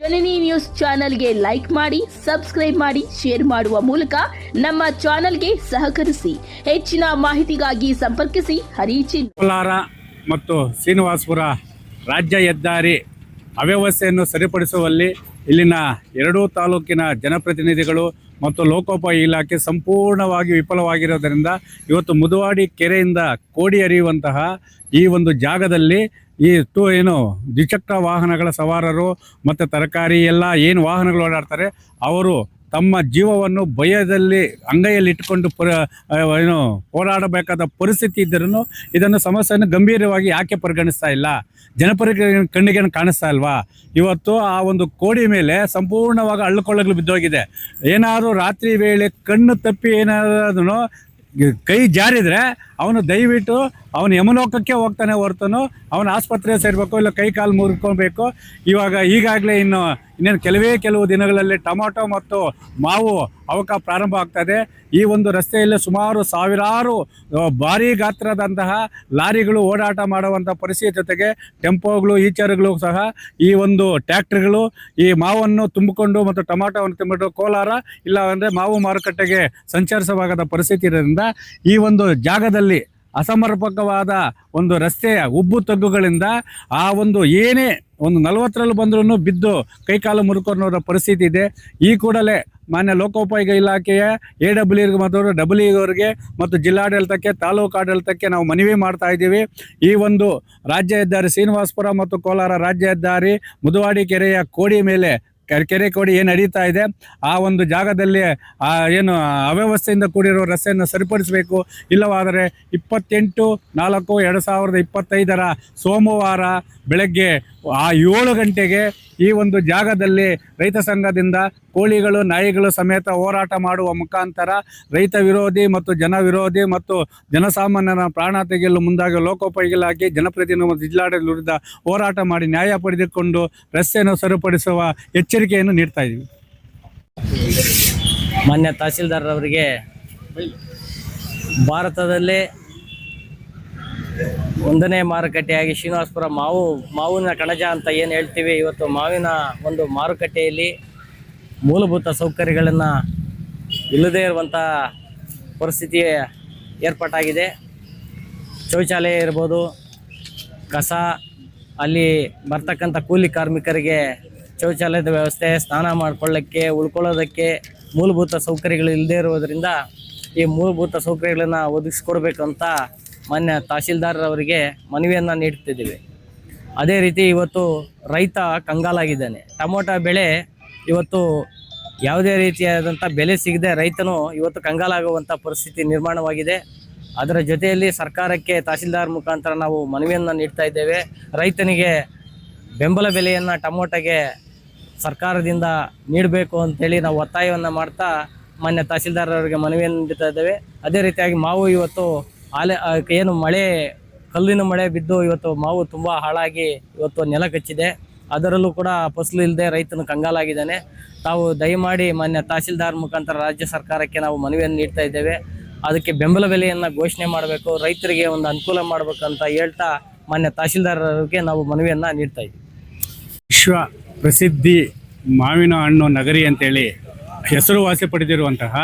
ಜನನಿ news ಚಾನೆಲ್ಗೆ like ಮಾಡಿ, subscribe ಮಾಡಿ, ಶೇರ್ ಮಾಡುವ ಮೂಲಕ ನಮ್ಮ ಚಾನೆಲ್ಗೆ ಸಹಕರಿಸಿ. ಹೆಚ್ಚಿನ ಮಾಹಿತಿಗಾಗಿ ಸಂಪರ್ಕಿಸಿ. ಹರಿಚಿನ್ ಕೋಲಾರ ಮತ್ತು ಶ್ರೀನಿವಾಸಪುರ ರಾಜ್ಯ ಹೆದ್ದಾರಿ ಅವ್ಯವಸ್ಥೆಯನ್ನು ಸರಿಪಡಿಸುವಲ್ಲಿ ಇಲ್ಲಿನ ಎರಡೂ ತಾಲೂಕಿನ ಜನಪ್ರತಿನಿಧಿಗಳು ಮತ್ತು ಲೋಕೋಪಾಯಿ ಇಲಾಖೆ ಸಂಪೂರ್ಣವಾಗಿ ವಿಫಲವಾಗಿರೋದರಿಂದ ಇವತ್ತು ಮುದುವಾಡಿ ಕೆರೆಯಿಂದ ಕೋಡಿ ಹರಿಯುವಂತಹ ಈ ಒಂದು ಜಾಗದಲ್ಲಿ ಈ ತೋ ಏನು ದ್ವಿಚಕ್ರ ವಾಹನಗಳ ಸವಾರರು ಮತ್ತು ತರಕಾರಿ ಎಲ್ಲ ಏನು ವಾಹನಗಳು ಓಡಾಡ್ತಾರೆ, ಅವರು ತಮ್ಮ ಜೀವವನ್ನು ಭಯದಲ್ಲಿ ಅಂಗೈಯಲ್ಲಿ ಇಟ್ಟುಕೊಂಡು ಪರ ಏನು ಹೋರಾಡಬೇಕಾದ ಪರಿಸ್ಥಿತಿ ಇದ್ದರೂ ಇದನ್ನು ಸಮಸ್ಯೆಯನ್ನು ಗಂಭೀರವಾಗಿ ಯಾಕೆ ಪರಿಗಣಿಸ್ತಾ ಇಲ್ಲ? ಜನಪರಿ ಕಣ್ಣಿಗೆ ಕಾಣಿಸ್ತಾ ಇಲ್ವಾ? ಇವತ್ತು ಆ ಒಂದು ಕೋಡಿ ಮೇಲೆ ಸಂಪೂರ್ಣವಾಗಿ ಹಳ್ಳಕೊಳ್ಳಗಳು ಬಿದ್ದೋಗಿದೆ. ಏನಾದರೂ ರಾತ್ರಿ ವೇಳೆ ಕಣ್ಣು ತಪ್ಪಿ ಏನಾದ್ರೂ ಕೈ ಜಾರಿದರೆ ಅವನು ದಯವಿಟ್ಟು ಅವನು ಯಮಲೋಕಕ್ಕೆ ಹೋಗ್ತಾನೆ ಹೊರತನು, ಅವನ ಆಸ್ಪತ್ರೆಗೆ ಸೇರಬೇಕು, ಇಲ್ಲ ಕೈ ಕಾಲು ಮುರ್ಕೊಬೇಕು. ಇವಾಗ ಈಗಾಗಲೇ ಇನ್ನು ಇನ್ನೇನು ಕೆಲವೇ ಕೆಲವು ದಿನಗಳಲ್ಲಿ ಟೊಮಾಟೊ ಮತ್ತು ಮಾವು ಅವಕ ಪ್ರಾರಂಭ ಆಗ್ತದೆ. ಈ ಒಂದು ರಸ್ತೆಯಲ್ಲಿ ಸುಮಾರು ಸಾವಿರಾರು ಭಾರಿ ಗಾತ್ರದಂತಹ ಲಾರಿಗಳು ಓಡಾಟ ಮಾಡುವಂಥ ಪರಿಸ್ಥಿತಿ ಜೊತೆಗೆ ಟೆಂಪೋಗಳು, ಈಚರ್ಗಳು ಸಹ ಈ ಒಂದು ಟ್ಯಾಕ್ಟ್ರಿಗಳು ಈ ಮಾವನ್ನು ತುಂಬಿಕೊಂಡು ಮತ್ತು ಟೊಮಾಟೊವನ್ನು ತುಂಬಿಟ್ಟು ಕೋಲಾರ ಇಲ್ಲ ಅಂದರೆ ಮಾವು ಮಾರುಕಟ್ಟೆಗೆ ಸಂಚರಿಸಬಾಗದ ಪರಿಸ್ಥಿತಿ ಇರೋದ್ರಿಂದ ಈ ಒಂದು ಜಾಗದಲ್ಲಿ ಅಸಮರ್ಪಕವಾದ ಒಂದು ರಸ್ತೆಯ ಉಬ್ಬು ತಗ್ಗುಗಳಿಂದ ಆ ಒಂದು ಏನೇ ಒಂದು ನಲವತ್ತರಲ್ಲಿ ಬಂದರೂ ಬಿದ್ದು ಕೈಕಾಲು ಮುರುಕೋನ್ನೋ ಪರಿಸ್ಥಿತಿ ಇದೆ. ಈ ಕೂಡಲೇ ಮಾನ್ಯ ಲೋಕೋಪಯೋಗ ಇಲಾಖೆಯ ಎ ಡಬ್ಲ್ಯೂ ಮತ್ತು ಡಬ್ಲ್ಯೂ ಮತ್ತು ಜಿಲ್ಲಾಡಳಿತಕ್ಕೆ, ತಾಲೂಕು ಆಡಳಿತಕ್ಕೆ ನಾವು ಮನವಿ ಮಾಡ್ತಾ ಇದ್ದೀವಿ. ಈ ಒಂದು ರಾಜ್ಯ ಹೆದ್ದಾರಿ ಶ್ರೀನಿವಾಸಪುರ ಮತ್ತು ಕೋಲಾರ ರಾಜ್ಯ ಹೆದ್ದಾರಿ ಮುದುವಾಡಿ ಕೆರೆಯ ಕೋಡಿ ಮೇಲೆ ಕೆರೆ- ಕೋಡಿ ಏನು ನಡೀತಾ ಇದೆ, ಆ ಒಂದು ಜಾಗದಲ್ಲಿ, ಆ ಏನು ಅವ್ಯವಸ್ಥೆಯಿಂದ ಕೂಡಿರೋ ರಸ್ತೆಯನ್ನು ಸರಿಪಡಿಸಬೇಕು. ಇಲ್ಲವಾದರೆ ಇಪ್ಪತ್ತೆಂಟು ನಾಲ್ಕು ಎರಡು ಸಾವಿರದ ಇಪ್ಪತ್ತೈದರ ಸೋಮವಾರ ಬೆಳಗ್ಗೆ ಆ ಏಳು ಗಂಟೆಗೆ ಈ ಒಂದು ಜಾಗದಲ್ಲಿ ರೈತ ಸಂಘದಿಂದ ಕೋಳಿಗಳು, ನಾಯಿಗಳು ಸಮೇತ ಹೋರಾಟ ಮಾಡುವ ಮುಖಾಂತರ ರೈತ ವಿರೋಧಿ ಮತ್ತು ಜನ ವಿರೋಧಿ ಮತ್ತು ಜನಸಾಮಾನ್ಯರ ಪ್ರಾಣ ತೆಗೆಯಲು ಮುಂದಾಗಿ ಲೋಕೋಪಯೋಗಿ ಇಲಾಖೆ ಜನಪ್ರತಿನಿಧಿ ಮತ್ತು ಜಿಲ್ಲಾಡಳಿತ ವಿರುದ್ಧ ಹೋರಾಟ ಮಾಡಿ ನ್ಯಾಯ ಪಡೆದುಕೊಂಡು ರಸ್ತೆಯನ್ನು ಸರಿಪಡಿಸುವ ಎಚ್ಚರಿಕೆಯನ್ನು ನೀಡ್ತಾ ಇದ್ದೀವಿ. ಮಾನ್ಯ ತಹಸೀಲ್ದಾರ್ ಅವರಿಗೆ ಭಾರತದಲ್ಲೇ ಒಂದನೇ ಮಾರುಕಟ್ಟೆಯಾಗಿ ಶ್ರೀನಿವಾಸಪುರ ಮಾವು, ಮಾವಿನ ಕಣಜ ಅಂತ ಏನು ಹೇಳ್ತೀವಿ, ಇವತ್ತು ಮಾವಿನ ಒಂದು ಮಾರುಕಟ್ಟೆಯಲ್ಲಿ ಮೂಲಭೂತ ಸೌಕರ್ಯಗಳನ್ನು ಇಲ್ಲದೇ ಇರುವಂಥ ಪರಿಸ್ಥಿತಿ ಏರ್ಪಾಟಾಗಿದೆ. ಶೌಚಾಲಯ ಇರ್ಬೋದು, ಕಸ, ಅಲ್ಲಿ ಬರ್ತಕ್ಕಂಥ ಕೂಲಿ ಕಾರ್ಮಿಕರಿಗೆ ಶೌಚಾಲಯದ ವ್ಯವಸ್ಥೆ, ಸ್ನಾನ ಮಾಡಿಕೊಳ್ಳೋಕ್ಕೆ, ಉಳ್ಕೊಳ್ಳೋದಕ್ಕೆ ಮೂಲಭೂತ ಸೌಕರ್ಯಗಳು ಇಲ್ಲದೇ ಇರುವುದರಿಂದ ಈ ಮೂಲಭೂತ ಸೌಕರ್ಯಗಳನ್ನು ಒದಗಿಸ್ಕೊಡ್ಬೇಕಂತ ಮಾನ್ಯ ತಹಸೀಲ್ದಾರ್ ಅವರಿಗೆ ಮನವಿಯನ್ನು ನೀಡ್ತಿದ್ದೀವಿ ಅದೇ ರೀತಿ ಇವತ್ತು ರೈತ ಕಂಗಾಲಾಗಿದ್ದಾನೆ. ಟೊಮೊಟೊ ಬೆಳೆ ಇವತ್ತು ಯಾವುದೇ ರೀತಿಯಾದಂಥ ಬೆಲೆ ಸಿಗದೆ ರೈತನು ಇವತ್ತು ಕಂಗಾಲಾಗುವಂಥ ಪರಿಸ್ಥಿತಿ ನಿರ್ಮಾಣವಾಗಿದೆ. ಅದರ ಜೊತೆಯಲ್ಲಿ ಸರ್ಕಾರಕ್ಕೆ ತಹಸೀಲ್ದಾರ್ ಮುಖಾಂತರ ನಾವು ಮನವಿಯನ್ನು ನೀಡ್ತಾ ಇದ್ದೇವೆ. ರೈತನಿಗೆ ಬೆಂಬಲ ಬೆಲೆಯನ್ನು ಟೊಮೊಟೊಗೆ ಸರ್ಕಾರದಿಂದ ನೀಡಬೇಕು ಅಂತೇಳಿ ನಾವು ಒತ್ತಾಯವನ್ನು ಮಾಡ್ತಾ ಮಾನ್ಯ ತಹಸೀಲ್ದಾರ್ ಅವರಿಗೆ ಮನವಿಯನ್ನು ನೀಡ್ತಾ ಇದ್ದೇವೆ. ಅದೇ ರೀತಿಯಾಗಿ ಮಾವು ಇವತ್ತು ಆಲೆ ಏನು ಮಳೆ, ಕಲ್ಲಿನ ಮಳೆ ಬಿದ್ದು ಇವತ್ತು ಮಾವು ತುಂಬ ಹಾಳಾಗಿ ಇವತ್ತು ನೆಲ ಕಚ್ಚಿದೆ. ಅದರಲ್ಲೂ ಕೂಡ ಫಸಲು ಇಲ್ಲದೆ ರೈತನು ಕಂಗಾಲಾಗಿದ್ದಾನೆ. ತಾವು ದಯಮಾಡಿ ಮಾನ್ಯ ತಹಸೀಲ್ದಾರ್ ಮುಖಾಂತರ ರಾಜ್ಯ ಸರ್ಕಾರಕ್ಕೆ ನಾವು ಮನವಿಯನ್ನು ನೀಡ್ತಾ ಇದ್ದೇವೆ. ಅದಕ್ಕೆ ಬೆಂಬಲ ಬೆಲೆಯನ್ನು ಘೋಷಣೆ ಮಾಡಬೇಕು, ರೈತರಿಗೆ ಒಂದು ಅನುಕೂಲ ಮಾಡಬೇಕಂತ ಹೇಳ್ತಾ ಮಾನ್ಯ ತಹಸೀಲ್ದಾರ್ ಅವರಿಗೆ ನಾವು ಮನವಿಯನ್ನು ನೀಡ್ತಾ ಇದ್ದೀವಿ. ವಿಶ್ವ ಪ್ರಸಿದ್ಧಿ ಮಾವಿನ ಹಣ್ಣು ನಗರಿ ಅಂತೇಳಿ ಹೆಸರುವಾಸಿ ಪಡೆದಿರುವಂತಹ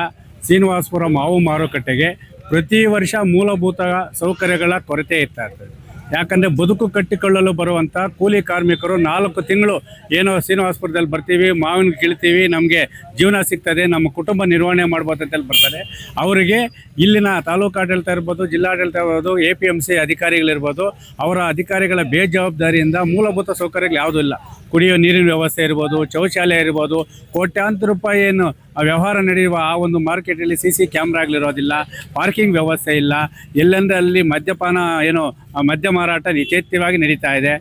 ಶ್ರೀನಿವಾಸಪುರ ಮಾವು ಮಾರುಕಟ್ಟೆಗೆ ಪ್ರತಿ ವರ್ಷ ಮೂಲಭೂತ ಸೌಕರ್ಯಗಳ ಕೊರತೆ ಇರ್ತಾ ಇರ್ತದೆ. ಯಾಕಂದರೆ ಬದುಕು ಕಟ್ಟಿಕೊಳ್ಳಲು ಬರುವಂಥ ಕೂಲಿ ಕಾರ್ಮಿಕರು ನಾಲ್ಕು ತಿಂಗಳು ಏನೋ ಶ್ರೀನಿವಾಸಪುರದಲ್ಲಿ ಬರ್ತೀವಿ ಮಾವಿನ ಕೀಳ್ತೀವಿ, ನಮಗೆ ಜೀವನ ಸಿಗ್ತದೆ, ನಮ್ಮ ಕುಟುಂಬ ನಿರ್ವಹಣೆ ಮಾಡ್ಬೋದು ಅಂತೇಳಿ ಬರ್ತಾರೆ. ಅವರಿಗೆ ಇಲ್ಲಿನ ತಾಲೂಕು ಆಡಳಿತ ಇರ್ಬೋದು ಜಿಲ್ಲಾಡಳಿತ ಇರ್ಬೋದು ಎ ಪಿ ಎಂ ಸಿ ಅಧಿಕಾರಿಗಳಿರ್ಬೋದು, ಅವರ ಅಧಿಕಾರಿಗಳ ಬೇಜವಾಬ್ದಾರಿಯಿಂದ ಮೂಲಭೂತ ಸೌಕರ್ಯಗಳು ಯಾವುದೂ ಇಲ್ಲ. ಕುಡಿಯೋ ನೀರಿನ ವ್ಯವಸ್ಥೆ ಇರ್ಬೋದು, ಶೌಚಾಲಯ ಇರ್ಬೋದು, ಕೋಟ್ಯಾಂತರ ರೂಪಾಯಿ ಏನು ವ್ಯವಹಾರ ನಡೆಯುವ ಆ ಒಂದು ಮಾರ್ಕೆಟಲ್ಲಿ ಸಿ ಸಿ ಕ್ಯಾಮ್ರಾಗಳಿರೋದಿಲ್ಲ ಪಾರ್ಕಿಂಗ್ ವ್ಯವಸ್ಥೆ ಇಲ್ಲ ಎಲ್ಲೆಂದರೆ ಅಲ್ಲಿ ಮದ್ಯಪಾನ ಏನು ಮದ್ಯ ಮಾರಾಟ ನಿಚೇತ್ಯವಾಗಿ ನಡೀತಾ ಇದೆ.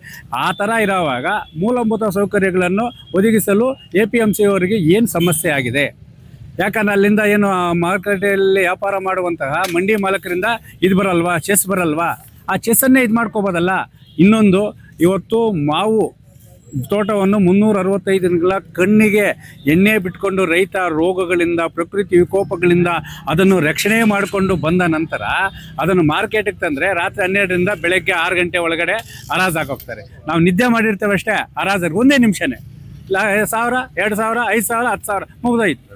ಆ ಥರ ಇರೋವಾಗ ಮೂಲಭೂತ ಸೌಕರ್ಯಗಳನ್ನು ಒದಗಿಸಲು ಎ ಪಿ ಎಂ ಸಿ ಅವರಿಗೆ ಏನು ಸಮಸ್ಯೆ ಆಗಿದೆ? ಯಾಕಂದ್ರೆ ಅಲ್ಲಿಂದ ಏನು ಮಾರುಕಟ್ಟೆಯಲ್ಲಿ ವ್ಯಾಪಾರ ಮಾಡುವಂತಹ ಮಂಡಿ ಮಾಲಕರಿಂದ ಇದು ಬರಲ್ವಾ, ಚೆಸ್ ಬರಲ್ವಾ? ಆ ಚೆಸ್ಸನ್ನೇ ಇದು ಮಾಡ್ಕೋಬೋದಲ್ಲ? ಇನ್ನೊಂದು, ಇವತ್ತು ಮಾವು ತೋಟವನ್ನು ಮುನ್ನೂರ ಅರವತ್ತೈದು ದಿನಗಳ ಕಣ್ಣಿಗೆ ಎಣ್ಣೆ ಬಿಟ್ಕೊಂಡು ರೈತ ರೋಗಗಳಿಂದ, ಪ್ರಕೃತಿ ವಿಕೋಪಗಳಿಂದ ಅದನ್ನು ರಕ್ಷಣೆ ಮಾಡಿಕೊಂಡು ಬಂದ ನಂತರ ಅದನ್ನು ಮಾರ್ಕೆಟಿಗೆ ತಂದರೆ ರಾತ್ರಿ ಹನ್ನೆರಡರಿಂದ ಬೆಳಗ್ಗೆ ಆರು ಗಂಟೆ ಒಳಗಡೆ ಹರಾಜಾಗಿ ಹಾಕೋಗ್ತಾರೆ. ನಾವು ನಿದ್ದೆ ಮಾಡಿರ್ತೇವೆ ಅಷ್ಟೇ ಹರಾಜಾಗಿ ಒಂದೇ ನಿಮಿಷನೇ. ಸಾವಿರ, ಎರಡು ಸಾವಿರ, ಐದು ಸಾವಿರ, ಹತ್ತು ಸಾವಿರ ಮುಗ್ದೋಯ್ತು.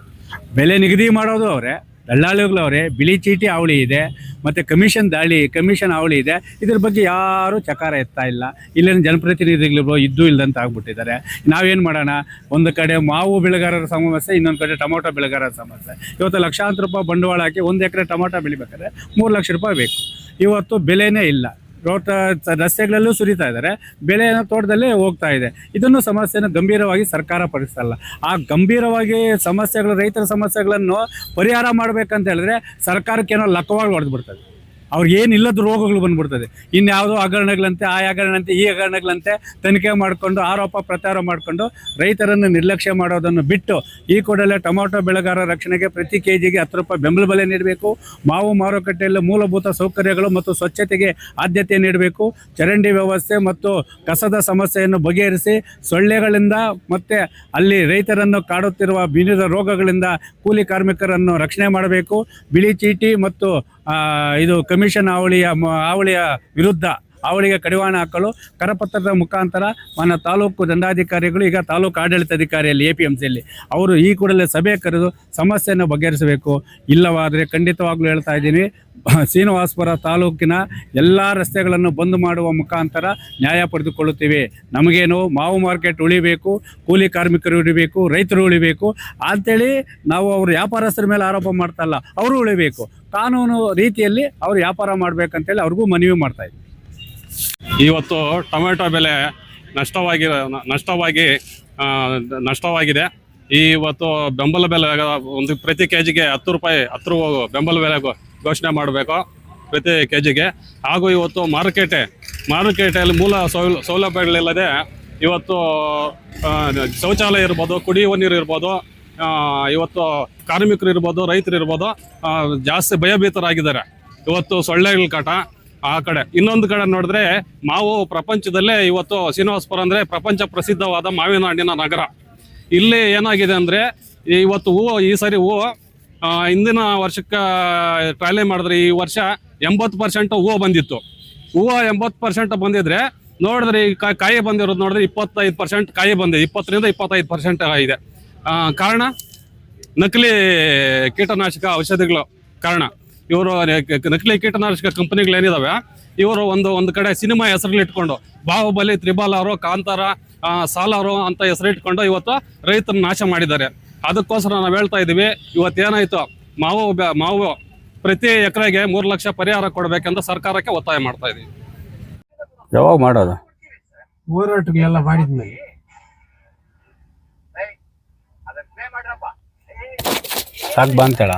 ಬೆಲೆ ನಿಗದಿ ಮಾಡೋದು ಅವರೇ. ದಳ್ಳಾಳಿಗಳು ಅವರೇ ಬಿಳಿ ಚೀಟಿ ಅವಳಿ ಇದೆ, ಮತ್ತು ಕಮಿಷನ್ ದಾಳಿ, ಕಮಿಷನ್ ಅವಳಿ ಇದೆ. ಇದ್ರ ಬಗ್ಗೆ ಯಾರೂ ಚಕಾರ ಎತ್ತಾ ಇಲ್ಲ. ಇಲ್ಲಿನ ಜನಪ್ರತಿನಿಧಿಗಳು ಇದ್ದು ಇಲ್ಲದಂತ ಆಗ್ಬಿಟ್ಟಿದ್ದಾರೆ. ನಾವೇನು ಮಾಡೋಣ? ಒಂದು ಕಡೆ ಮಾವು ಬೆಳೆಗಾರರ ಸಮಸ್ಯೆ, ಇನ್ನೊಂದು ಕಡೆ ಟೊಮೊಟೊ ಬೆಳೆಗಾರರ ಸಮಸ್ಯೆ. ಇವತ್ತು ಲಕ್ಷಾಂತರ ರೂಪಾಯಿ ಬಂಡವಾಳ ಹಾಕಿ ಒಂದು ಎಕರೆ ಟೊಮೊಟೊ ಬೆಳಿಬೇಕಾದ್ರೆ ಮೂರು ಲಕ್ಷ ರೂಪಾಯಿ ಬೇಕು. ಇವತ್ತು ಬೆಲೆನೇ ಇಲ್ಲ. ರೋಟ ರಸ್ತೆಗಳಲ್ಲೂ ಸುರಿತಾ ಇದ್ದಾರೆ. ಬೆಳೆ ತೋಟದಲ್ಲೇ ಹೋಗ್ತಾ ಇದೆ. ಇದನ್ನು ಸಮಸ್ಯೆನ ಗಂಭೀರವಾಗಿ ಸರ್ಕಾರ ಪರಿಸಲ್ಲ ಆ ಗಂಭೀರವಾಗಿ ಸಮಸ್ಯೆಗಳು, ರೈತರ ಸಮಸ್ಯೆಗಳನ್ನು ಪರಿಹಾರ ಮಾಡಬೇಕಂತ ಹೇಳಿದ್ರೆ ಸರ್ಕಾರಕ್ಕೇನೋ ಲಕ್ಕವಾಗಿ ಹೊಡೆದು ಬಿಡ್ತದೆ ಅವ್ರಿಗೆ ಏನಿಲ್ಲದ ರೋಗಗಳು ಬಂದ್ಬಿಡ್ತದೆ. ಇನ್ಯಾವುದೋ ಹಗರಣಗಳಂತೆ, ಆ ಹಗರಣಂತೆ, ಈ ಹಗರಣಗಳಂತೆ ತನಿಖೆ ಮಾಡಿಕೊಂಡು, ಆರೋಪ ಪ್ರಚಾರ ಮಾಡಿಕೊಂಡು ರೈತರನ್ನು ನಿರ್ಲಕ್ಷ್ಯ ಮಾಡೋದನ್ನು ಬಿಟ್ಟು ಈ ಕೂಡಲೇ ಟೊಮೊಟೊ ಬೆಳೆಗಾರರ ರಕ್ಷಣೆಗೆ ಪ್ರತಿ ಕೆ ಜಿಗೆ ಹತ್ತು ರೂಪಾಯಿ ಬೆಂಬಲ ಬೆಲೆ ನೀಡಬೇಕು. ಮಾವು ಮಾರುಕಟ್ಟೆಯಲ್ಲಿ ಮೂಲಭೂತ ಸೌಕರ್ಯಗಳು ಮತ್ತು ಸ್ವಚ್ಛತೆಗೆ ಆದ್ಯತೆ ನೀಡಬೇಕು. ಚರಂಡಿ ವ್ಯವಸ್ಥೆ ಮತ್ತು ಕಸದ ಸಮಸ್ಯೆಯನ್ನು ಬಗೆಹರಿಸಿ ಸೊಳ್ಳೆಗಳಿಂದ ಮತ್ತು ಅಲ್ಲಿ ರೈತರನ್ನು ಕಾಡುತ್ತಿರುವ ವಿವಿಧ ರೋಗಗಳಿಂದ ಕೂಲಿ ಕಾರ್ಮಿಕರನ್ನು ರಕ್ಷಣೆ ಮಾಡಬೇಕು. ಬಿಳಿ ಚೀಟಿ ಮತ್ತು ಇದು ಕಮಿಷನ್ ಅವಳಿಯ ಮ- ವಿರುದ್ಧ ಅವಳಿಗೆ ಕಡಿವಾಣ ಹಾಕಲು ಕರಪತ್ರದ ಮುಖಾಂತರ ಮಾನ್ಯ ತಾಲೂಕು ದಂಡಾಧಿಕಾರಿಗಳು, ಈಗ ತಾಲೂಕು ಆಡಳಿತಾಧಿಕಾರಿಯಲ್ಲಿ ಎ ಪಿ ಎಂ ಸಿಯಲ್ಲಿ ಅವರು ಈ ಕೂಡಲೇ ಸಭೆ ಕರೆದು ಸಮಸ್ಯೆಯನ್ನು ಬಗೆಹರಿಸಬೇಕು. ಇಲ್ಲವಾದರೆ ಖಂಡಿತವಾಗ್ಲೂ ಹೇಳ್ತಾ ಇದ್ದೀನಿ, ಶ್ರೀನಿವಾಸಪುರ ತಾಲೂಕಿನ ಎಲ್ಲ ರಸ್ತೆಗಳನ್ನು ಬಂದ್ ಮಾಡುವ ಮುಖಾಂತರ ನ್ಯಾಯ ಪಡೆದುಕೊಳ್ಳುತ್ತೇವೆ. ನಮಗೇನು ಮಾವು ಮಾರ್ಕೆಟ್ ಉಳಿಬೇಕು, ಕೂಲಿ ಕಾರ್ಮಿಕರು ಉಳಿಬೇಕು, ರೈತರು ಉಳಿಬೇಕು, ಅಂತೇಳಿ ನಾವು ಅವರು ವ್ಯಾಪಾರಸ್ಥರ ಮೇಲೆ ಆರೋಪ ಮಾಡ್ತಾ ಇಲ್ಲ, ಅವರು ಉಳಿಬೇಕು. ಕಾನೂನು ರೀತಿಯಲ್ಲಿ ಅವರು ವ್ಯಾಪಾರ ಮಾಡಬೇಕಂತೇಳಿ ಅವ್ರಿಗೂ ಮನವಿ ಮಾಡ್ತಾ ಇದ್ದೀವಿ. ಇವತ್ತು ಟೊಮೆಟೊ ಬೆಲೆ ನಷ್ಟವಾಗಿ ನಷ್ಟವಾಗಿ ನಷ್ಟವಾಗಿದೆ. ಇವತ್ತು ಬೆಂಬಲ ಬೆಲೆ ಒಂದು ಪ್ರತಿ ಕೆ ಜಿಗೆ ಹತ್ತು ರೂಪಾಯಿ, ಹತ್ತು ಬೆಂಬಲ ಬೆಲೆ ಘೋಷಣೆ ಮಾಡಬೇಕು ಪ್ರತಿ ಕೆ ಜಿಗೆ ಹಾಗೂ ಇವತ್ತು ಮಾರುಕಟ್ಟೆ, ಮಾರುಕಟ್ಟೆಯಲ್ಲಿ ಮೂಲ ಸೌಲ ಸೌಲಭ್ಯಗಳಿಲ್ಲದೆ ಇವತ್ತು ಶೌಚಾಲಯ ಇರ್ಬೋದು, ಕುಡಿಯುವ ನೀರು ಇರ್ಬೋದು ಇವತ್ತು ಕಾರ್ಮಿಕರು ಇರ್ಬೋದು, ರೈತರು ಇರ್ಬೋದು ಜಾಸ್ತಿ ಭಯಭೀತರಾಗಿದ್ದಾರೆ. ಇವತ್ತು ಸೊಳ್ಳೆಗಳ ಕಾಟ ಆ ಕಡೆ. ಇನ್ನೊಂದು ಕಡೆ ನೋಡಿದ್ರೆ ಮಾವು ಪ್ರಪಂಚದಲ್ಲೇ ಇವತ್ತು ಶ್ರೀನಿವಾಸಪುರ ಅಂದ್ರೆ ಪ್ರಪಂಚ ಪ್ರಸಿದ್ಧವಾದ ಮಾವಿನ ಹಣ್ಣಿನ ನಗರ. ಇಲ್ಲಿ ಏನಾಗಿದೆ ಅಂದ್ರೆ ಇವತ್ತು ಹೂವು, ಈ ಸರಿ ಹೂವು ಹಿಂದಿನ ವರ್ಷಕ್ಕೆ ಟ್ರಾಲಿ ಮಾಡಿದ್ರೆ ಈ ವರ್ಷ ಎಂಬತ್ತು ಪರ್ಸೆಂಟ್ ಹೂವು ಬಂದಿತ್ತು. ಹೂವು ಎಂಬತ್ತು ಪರ್ಸೆಂಟ್ ಬಂದಿದ್ರೆ ನೋಡಿದ್ರೆ ಈ ಕಾಯಿ ಬಂದಿರೋದು ನೋಡಿದ್ರೆ ಇಪ್ಪತ್ತೈದು ಪರ್ಸೆಂಟ್ ಕಾಯಿ ಬಂದಿದೆ. ಇಪ್ಪತ್ತರಿಂದ ಇಪ್ಪತ್ತೈದು ಪರ್ಸೆಂಟ್ ಇದೆ ಕಾರಣ? ನಕಲಿ ಕೀಟನಾಶಕ ಔಷಧಿಗಳು ಕಾರಣ. ಇವರು ನಕಲಿ ಕೀಟನಾಶಕ ಕಂಪನಿಗಳು ಏನಿದಾವೆ ಇವರು ಒಂದು ಒಂದು ಕಡೆ ಸಿನಿಮಾ ಹೆಸರಲ್ಲಿ ಇಟ್ಕೊಂಡು ಬಾಹುಬಲಿ ತ್ರಿಬಾಲಾರು ಕಾಂತಾರ ಆ, ಸಾಲಾರು ಅಂತ ಹೆಸರಿಟ್ಕೊಂಡು ಇವತ್ತು ರೈತರನ್ನ ನಾಶ ಮಾಡಿದ್ದಾರೆ. ಅದಕ್ಕೋಸ್ಕರ ನಾವು ಹೇಳ್ತಾ ಇದ್ದೀವಿ ಇವತ್ತೇನಾಯ್ತು ಮಾವು ಬೆ- ಮಾವು ಪ್ರತಿ ಎಕರೆಗೆ ಮೂರು ಲಕ್ಷ ಪರಿಹಾರ ಕೊಡಬೇಕೆಂದು ಸರ್ಕಾರಕ್ಕೆ ಒತ್ತಾಯ ಮಾಡ್ತಾ ಇದ್ದೀವಿ ಯಾವಾಗ ಮಾಡೋದು? ಹೋರಾಟಗಳೆಲ್ಲ ಮಾಡಿದ್ಮೇಲೆ. ಸಾಕು ಬಂತೇಳ